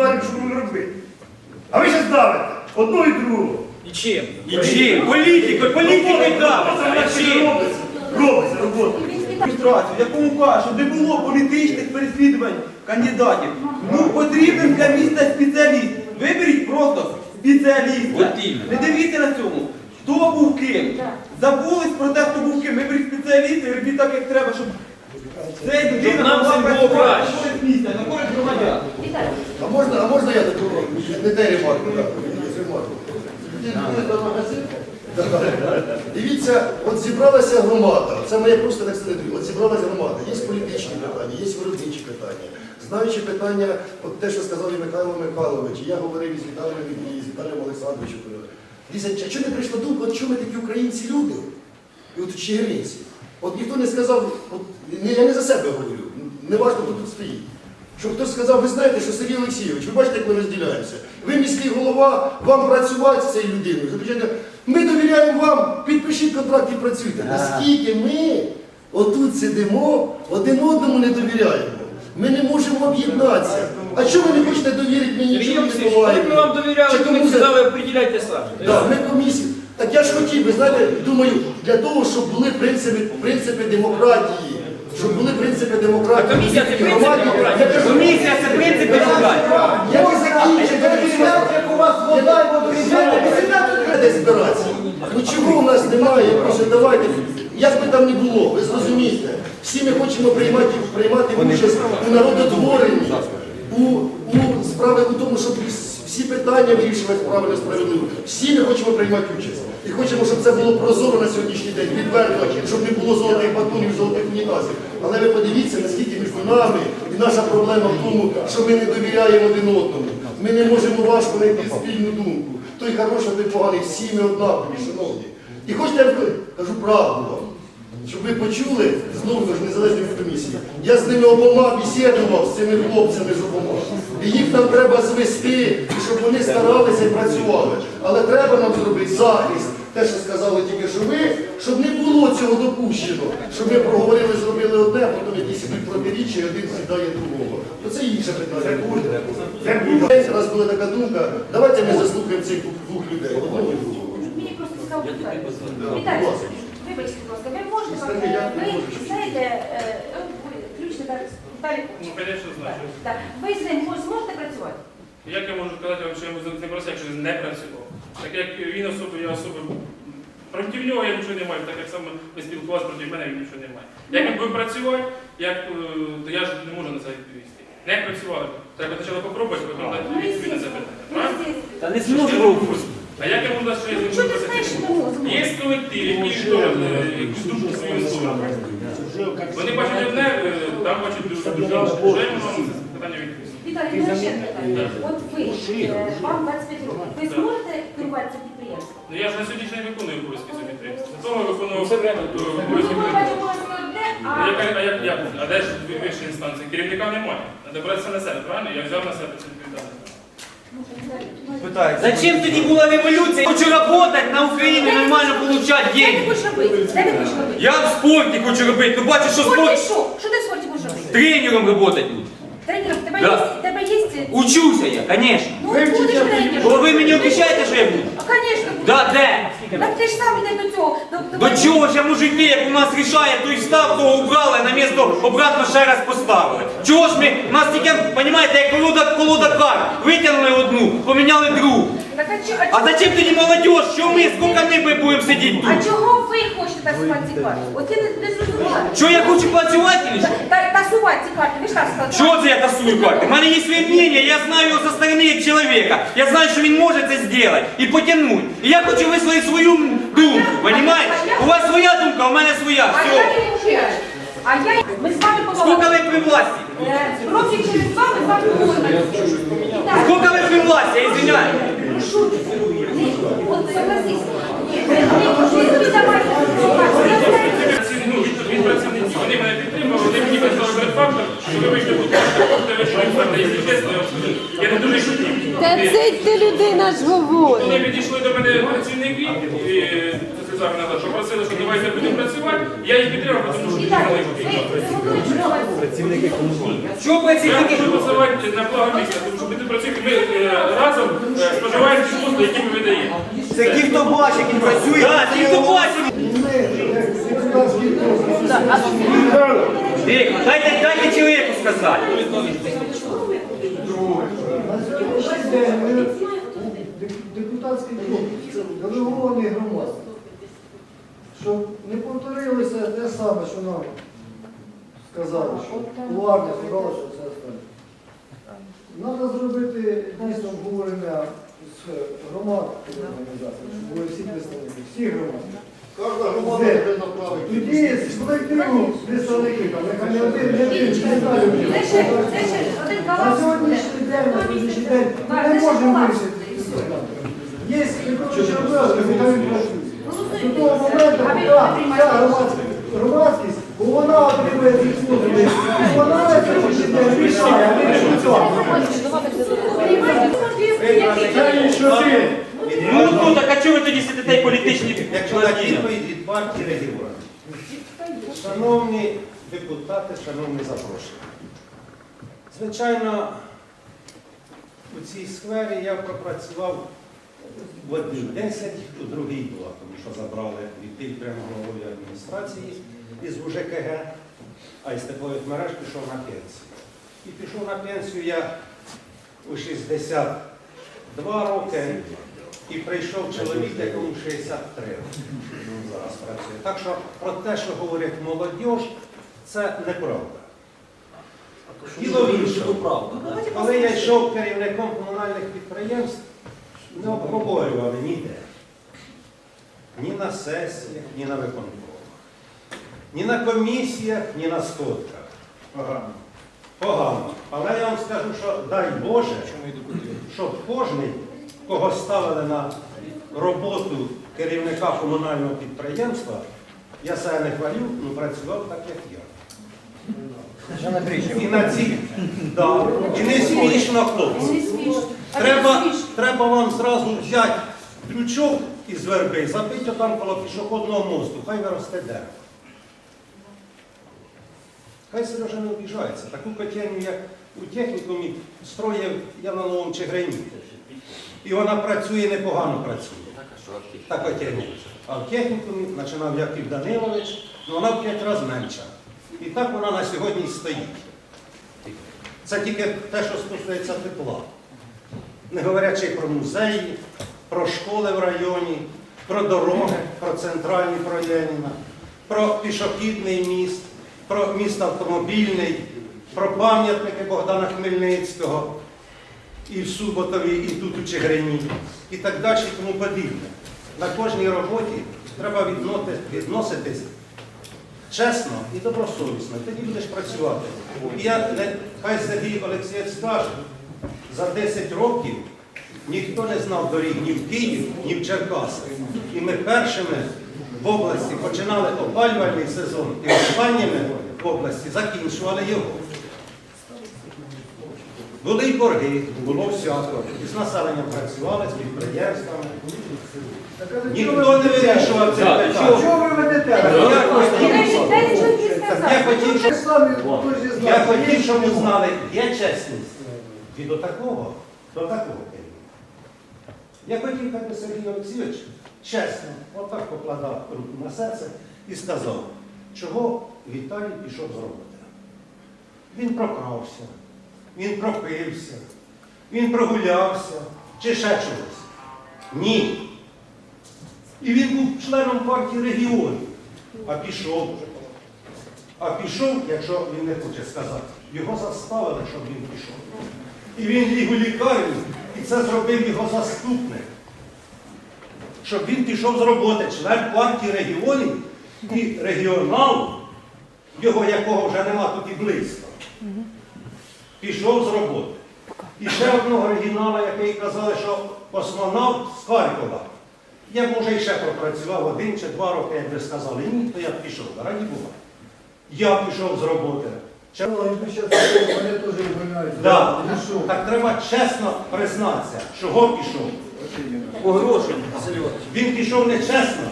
говоримо, що будемо робити. А ви зараз давите одну і другу. І чим? І чим? Політикою, політикою чим? Робиться, робиться робота. Адміністрацію, в якому щоб не було політичних переслідувань кандидатів. Ну потрібен для міста спеціаліст. Виберіть просто спеціаліста. Не дивіться на цьому. Хто був ким? Забулись про те, хто був ким. Виберіть спеціаліста і робіть так, як треба, щоб ця людина могла працювати на користь міста, на користь громадян. А можна, а можна я таку не те ремарку? Дивіться, от зібралася громада. Це моє просто так сказати. От зібралася громада. Є політичні питання, є виробничі питання. Знаючи питання, от те, що сказав і Михайло Михайлович, я говорив із Віталієм і з Віталієм Олександровичем. Дивіться, чому не прийшла думка, от чому ми такі українці люди? І от чигиринці. От ніхто не сказав, от, я не за себе говорю, не важливо, хто тут стоїть. Щоб хтось сказав, ви знаєте, що Сергій Олексійович, ви бачите, як ми розділяємося. Ви міський голова, вам працювати з цією людиною. Ми довіряємо вам, підпишіть контракт і працюйте. Наскільки ми отут сидимо, один одному не довіряємо. Ми не можемо об'єднатися. А чому ви не хочете довірити мені? Чому не коли буває? ми вам довіряли, Чи то ми сказали, определяйте самі. Да, ми комісію. Так я ж хотів, ви знаєте, думаю, для того, щоб були принципи, принципи демократії, щоб були принципи демократії. А комісія це принцип демократії? Комісія це принцип демократії. Я не закінчив, я не Як у вас вода і водорізання, де збиратися. Ну чого у нас немає? Я прошу, давайте. Як би там не було, ви зрозумієте. Всі ми хочемо приймати, приймати участь у народотворенні, у, у справи у тому, щоб всі питання вирішувати правильно справедливо. Всі ми хочемо приймати участь. І хочемо, щоб це було прозоро на сьогоднішній день, відверто, щоб не було золотих батонів, золотих унітазів. Але ви подивіться, наскільки між нами і наша проблема в тому, що ми не довіряємо один одному. Ми не можемо важко знайти спільну думку. Той хороший, той поганий, всі ми однакові, шановні. І хочете, я кажу- правду вам, щоб ви почули, знову ж незалежної комісії. Я з ними обома бесідував, з цими хлопцями з обома. І їх нам треба звести, щоб вони старалися і працювали. Але треба нам зробити захист. Те, що сказали тільки що ви, щоб не було цього допущено, щоб ми проговорили, зробили одне, а потім якісь ідуть протиріччя, і один сідає другого. То це інше питання. Це буде. Раз була така думка, давайте ми заслухаємо цих двох людей. Мені просто цікаво питання. Вибачте, будь ласка, ви можете, Скажи, ви знаєте, е, ви ключ Віталій Віталій Ну, звісно, знаю. Так. Ви з ним зможете працювати? Як я можу сказати вам, що я не просив, якщо він не працював? Так як він особа, я особа. Проти нього я нічого не маю, так як саме ви спілкувалися проти мене, він нічого не має. Як він буде працювати, як, е, то я ж не можу на це відповісти. Не працювали. Треба спочатку попробувати, потім дати Ну, відповідь на це питання. Та не зможу. А як я можу що з ним ти знаєш, працювати? Є колектив, який е, якусь думку свою сторону. Вони бачать одне, е, там бачать. Що я можу вам питання відповісти? Віталій, ну, ще питання. От ви, е, вам 25 років, ви зможете керувати цим підприємством? Ну я ж на сьогоднішній день виконую обов'язки цього підприємства. До того я виконував Все время. обов'язки. одне, А як- а як- як? А де ж вища інстанція? Керівника немає. Треба брати це на себе, правильно? Я взяв на себе цю відповідальність. Зачем тоді була революція? Я хочу працювати на Україні, нормально получать ти деньги. хочеш робити? Де ти хочеш робити? Я в спорті хочу робити, ну бачу, що Спорт Что спорт що? Що ти в спорті можеш робити? тренером працювати буду. Тренером, в тебе Да. є, в тебе є... ці- Учуся я, звісно. Ну, будеш тренером. Бо ви мені обіцяєте, що я буду? А, звісно, будеш. Да, де? Так ти ж сам йде до цього. До, До чого ж я мужик йти, як у нас рішає, той став, того убрали, на місто обратно ще раз поставили. Чого ж ми, у нас тільки, розумієте, як колода, колода карт, витягнули одну, поміняли другу. Так, а, чи- А зачем тоді молодь? Що ми, скільки ми будемо сидіти а тут? чого ви хочете тасувати ці карти? От ти не, не зрозуміла. Що я хочу працювати? чи що? Та- Тасувати ці карти, ви ж так сказали. Чого це я тасую карти? У мене є своє мнение, я знаю його со сторони як чоловіка. Я знаю, що він може це зробити і потягнути. І я хочу висловити свою думку, розумієте? У вас своя думка, у мене своя. А я Все. не можу. А я, ми з вами Скільки поговоримо. ви при власті? Е, Років через два ми з вами поговоримо. Так, Скільки ви при власті, я извиняюсь. Ну шутите. Ні, От согласись. Ні, ви тобі давайте. Я знаю, Працівник- ну, від- від працівників. Вони мене підтримували, вони мені казали що ви вийшли я не дуже шутів. Та це ти людина ж говорить. Коли підійшли до мене працівники, і, е, це сказав надо, що просили, що давайте будемо працювати, я їх підтримав, тому що вони хотіли. ви готові Я працівники? хочу працювати на благо міста, тому що ви тут працюєте споживають ті послуги, які ми видаємо. Це ті, хто бачить, які працюють. Да, ті, хто бачить. Вік, дайте, дайте чоловіку сказати. Депутатський клуб делегований громадський. Щоб не повторилося те саме, що нам сказали, що уварне сказали, що це останнє. Треба зробити дійсно обговорення з громадською організацією, щоб були всі представники, всі громади. Кожна громада. Тоді з колективу представники, там, нехай не один, не один, не знаю. Це ще, це ще один На сьогоднішній день, на сьогоднішній день ми не можемо вирішити. Є виконуючий обов'язки, нехай він працює. До того моменту, поки ця громадськість, громадськість, бо вона отримує ці і вона на сьогоднішній день рішає, а не результат. Ну, ну, так а чого ви тоді сидите і політичні Якщо плодіння? відповідь від партії регіону. Шановні депутати, шановні запрошені. Звичайно, у цій сфері я пропрацював в одній 10, у другій 2, тому що забрали від прямо головою адміністрації із УЖКГ, а із теплових мереж пішов на пенсію. І пішов на пенсію я у 62 роки, і прийшов чоловік, якому 63 роки зараз працює. Так що про те, що говорять молодь, це неправда. Діло в іншому. Коли я йшов керівником комунальних підприємств, не обговорювали ніде. Ні на сесіях, ні на виконкомах. Ні на комісіях, ні на сходках. Погано. Погано. Але я вам скажу, що дай Боже, щоб кожен, кого ставили на роботу керівника комунального підприємства, я себе не хвалю, ну працював так, як я. І на ці, да. І не смішно, хлопці. Треба, треба вам зразу взяти ключок із верби, забити там коло пішохідного мосту, хай виросте дерево. Хай Сережа не обіжається. Таку котельню, як у технікумі, строїв я на новому Чигирині. І вона працює, непогано працює. Та котельня. А в технікумі починав Яків Данилович, ну вона в п'ять разів менша. І так вона на сьогодні і стоїть. Це тільки те, що стосується тепла. Не говорячи про музеї, про школи в районі, про дороги, про центральні про Леніна, про пішохідний міст, про міст автомобільний, про пам'ятники Богдана Хмельницького і в Суботові, і тут у Чигирині, і так далі, і тому подібне. На кожній роботі треба відноситись чесно і добросовісно, тоді будеш працювати. І я хай Сергій Олексійович скаже, за 10 років ніхто не знав доріг ні в Київ, ні в Черкаси. І ми першими в області починали опалювальний сезон і останніми в області закінчували його. Були й борги, було всяко. І з населенням працювали, з підприємствами. Ніхто не вирішував це питання. чого ви ведете? Я я хотів, щоб Я хотів, щоб ви знали, є чесність від отакого до такого керівника. Я хотів, хай би Сергій Олексійович чесно, отак покладав руку на серце і сказав, чого Віталій пішов з роботи. Він прокрався, він пропився, він прогулявся чи ще чогось. Ні. І він був членом партії регіонів, а пішов. А пішов, якщо він не хоче сказати, його заставили, щоб він пішов. І він ліг у лікарню, і це зробив його заступник. Щоб він пішов з роботи, член партії регіонів і регіонал, його якого вже нема тут і близько, пішов з роботи. І ще одного оригінала, який казали, що космонавт з Харкова. Я б може і ще пропрацював один чи два роки, як ви сказали, ні, то я б пішов, раді Бога. Я пішов з роботи. Чи-? Да. Ну? Так треба чесно признатися, чого пішов. Він пішов нечесно.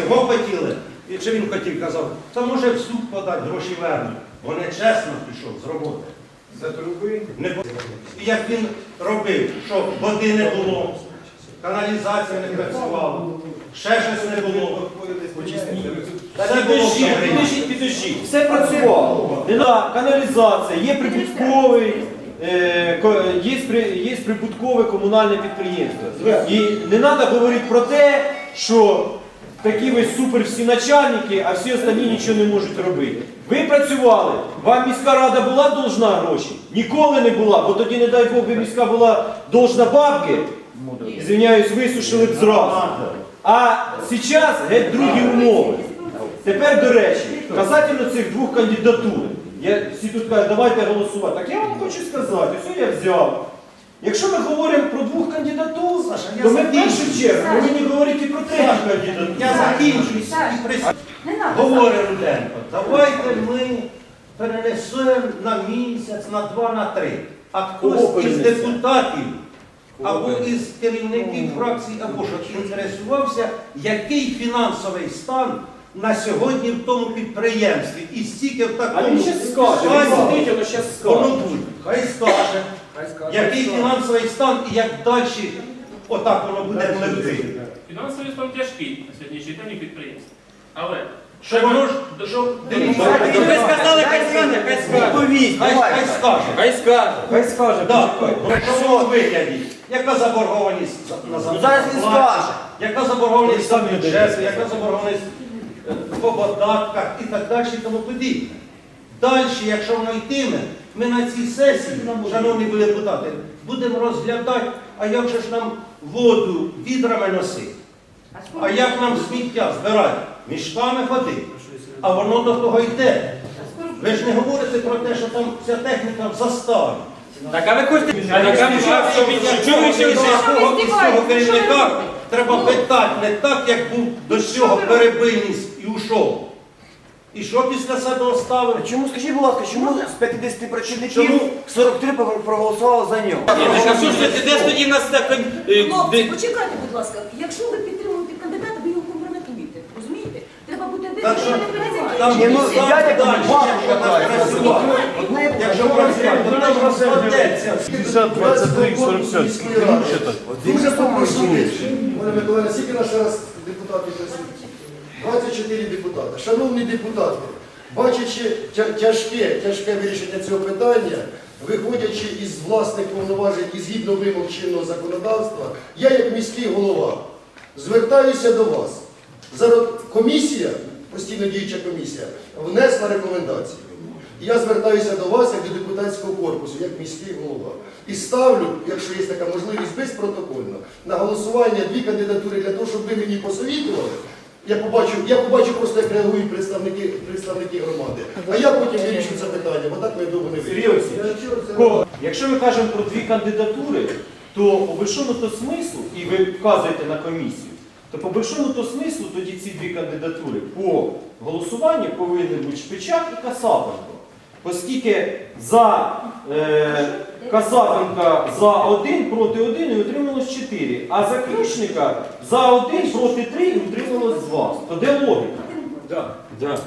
Його хотіли. І чи він хотів, казав, та може в суд подати, гроші вернуть. Бо нечесно пішов з роботи. Не було. І як він робив, що води не було, каналізація не працювала, ще щось не було. Все було в Україні. підождіть. Все працювало. На каналізація, є прибутковий, е, ко- є, при- є прибуткове комунальне підприємство. І не треба говорити про те, що такі ви супер всі начальники, а всі остальні нічого не можуть робити. Ви працювали, вам міська рада була должна гроші? Ніколи не була, бо тоді, не дай Бог, би міська була должна бабки, Извиняюсь, висушили б зразу. А зараз геть другі умови. Тепер, до речі, касательно цих двох кандидатур. Я, всі тут кажуть, давайте голосувати. Так я вам хочу сказати, все я взяв. Якщо ми говоримо про двох кандидатур, я то ми в першу чергу повинні говорити про третю кандидатуру. Я закінчу і прис- Не надо. Говорить Руденко, давайте ми перенесемо на місяць, на два, на три. А хтось із депутатів або із керівників фракцій, або що інтересувався, який фінансовий стан на сьогодні в тому підприємстві. І стільки в такому А він ще скаже, він стані сидить, воно ще воно скаже. буде. Хай скаже, який фінансовий стан і як далі отак воно буде пливти. Фінансовий стан тяжкий на сьогоднішній день у підприємств. Але Що воно ж, дивіться, Ви сказали, хай скаже, хай скаже. хай, хай скаже. Хай скаже. Хай скаже, Так, почекай. в цьому вигляді. Яка заборгованість за- на зарплату? зараз він скаже. Яка заборгованість за бюджет, яка заборгованість е, по податках і так далі, і тому подібне. Далі, якщо воно йтиме, ми на цій сесії, шановні були депутати, будемо розглядати, а як же ж нам воду відрами носити? А як нам сміття збирати? Мішками води. А воно до того йде. Ви ж не говорите про те, що там вся техніка в заставі. Так, а ви хочете... Цього керівника треба питати не так, як був до цього перебийніс і ушов. І що після себе оставив? Чому скажіть, будь ласка, чому з 50 працівників Чому? 43 проголосували за нього? Ні, так а що ж ви, де ж тоді нас так... е, Хлопці, почекайте, будь ласка. Якщо ви підтримуєте кандидата, ви його компрометуєте. Розумієте? Треба бути Так що там Ні, ну, дядя далі, бабу. Одне Якщо працювати, то там розкладеться. 23, 45. Дуже попрошу. Олег Миколаївна, скільки наш раз депутатів присутні? 24 депутати. Шановні депутати, бачачи тяжке, тяжке вирішення цього питання, виходячи із власних повноважень і згідно вимог чинного законодавства, я як міський голова звертаюся до вас. Зараз комісія, постійно діюча комісія, внесла рекомендації. Я звертаюся до вас як до депутатського корпусу, як міський голова. І ставлю, якщо є така можливість, безпротокольно, на голосування дві кандидатури для того, щоб ви мені посовітували. Я побачу, я побачу просто, як реагують представники, представники громади. А я потім вирішу це питання, бо так ми довго не Сергій вирішимо. Якщо ми кажемо про дві кандидатури, то по большому то смислу, і ви вказуєте на комісію, то по большому то смислу тоді ці дві кандидатури по голосуванню повинні бути Шпичак і Касапенко. Оскільки за е, Касапенка за один проти один і утрималось 4, а за Ключника за один проти 3 і утрималось 2. То де логіка? Да.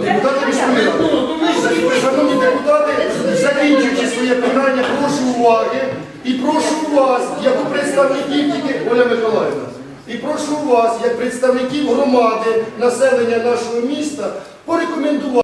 Депутати міської ради. Шановні депутати, закінчуючи своє питання, прошу уваги і прошу вас, як представників тільки Оля Миколаївна, і прошу вас, як представників громади, населення нашого міста, порекомендувати.